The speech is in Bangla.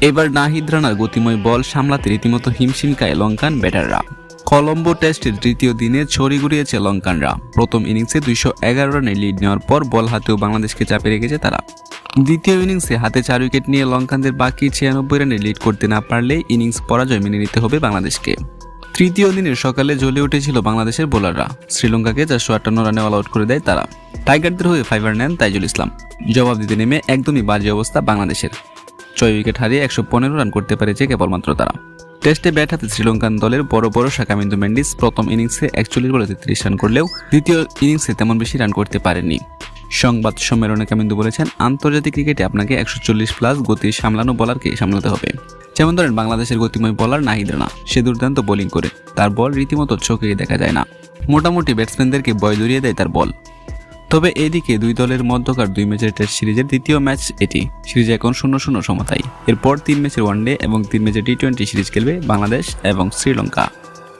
এবার নাহিদ রানার গতিময় বল সামলাতে রীতিমতো হিমশিম খায় লঙ্কান ব্যাটাররা। কলম্বো টেস্টের তৃতীয় দিনে ছড়ি ঘুরিয়েছে লঙ্কানরা। প্রথম ইনিংসে দুইশো এগারো রানে লিড নেওয়ার পর বল হাতেও বাংলাদেশকে চাপে রেখেছে তারা। দ্বিতীয় ইনিংসে হাতে চার উইকেট নিয়ে লঙ্কানদের বাকি ছিয়ানব্বই রানে লিড করতে না পারলে ইনিংস পরাজয় মেনে নিতে হবে বাংলাদেশকে। তৃতীয় দিনের সকালে জ্বলে উঠেছিল বাংলাদেশের বোলাররা। শ্রীলঙ্কাকে চারশো আটান্ন রানে অল আউট করে দেয় তারা। টাইগারদের হয়ে ফাইভার নেন তাইজুল ইসলাম। জবাব দিতে নেমে একদমই বাজে অবস্থা বাংলাদেশের। ছয় উইকেট হারিয়ে একশো পনেরো রান করতে পেরেছে কেবলমাত্র তারা। টেস্টে ব্যাট হাতে শ্রীলঙ্কান দলের বড় বড় শাকামিন্দু মেন্ডিস প্রথম ইনিংসে একচল্লিশ বলে তেত্রিশ রান করলেও দ্বিতীয় ইনিংসে তেমন বেশি রান করতে পারেননি। সংবাদ সম্মেলনে কামিন্দু বলেছেন, আন্তর্জাতিক ক্রিকেটে আপনাকে একশো চল্লিশ প্লাস গতি সামলানো বলারকে সামলাতে হবে। যেমন ধরেন, বাংলাদেশের গতিময় বলার নাহিদ রানা। সে দুর্দান্ত বোলিং করে, তার বল রীতিমতো চোখেই দেখা যায় না। মোটামুটি ব্যাটসম্যানদেরকে বয় দূরিয়ে দেয় তার বল তবে এদিকে দুই দলের মধ্যকার দুই ম্যাচের টেস্ট সিরিজের দ্বিতীয় ম্যাচ এটি। সিরিজ এখন শূন্য শূন্য সমতায়। এরপর তিন ম্যাচের ওয়ানডে এবং তিন ম্যাচের টি টোয়েন্টি সিরিজ খেলবে বাংলাদেশ এবং শ্রীলঙ্কা।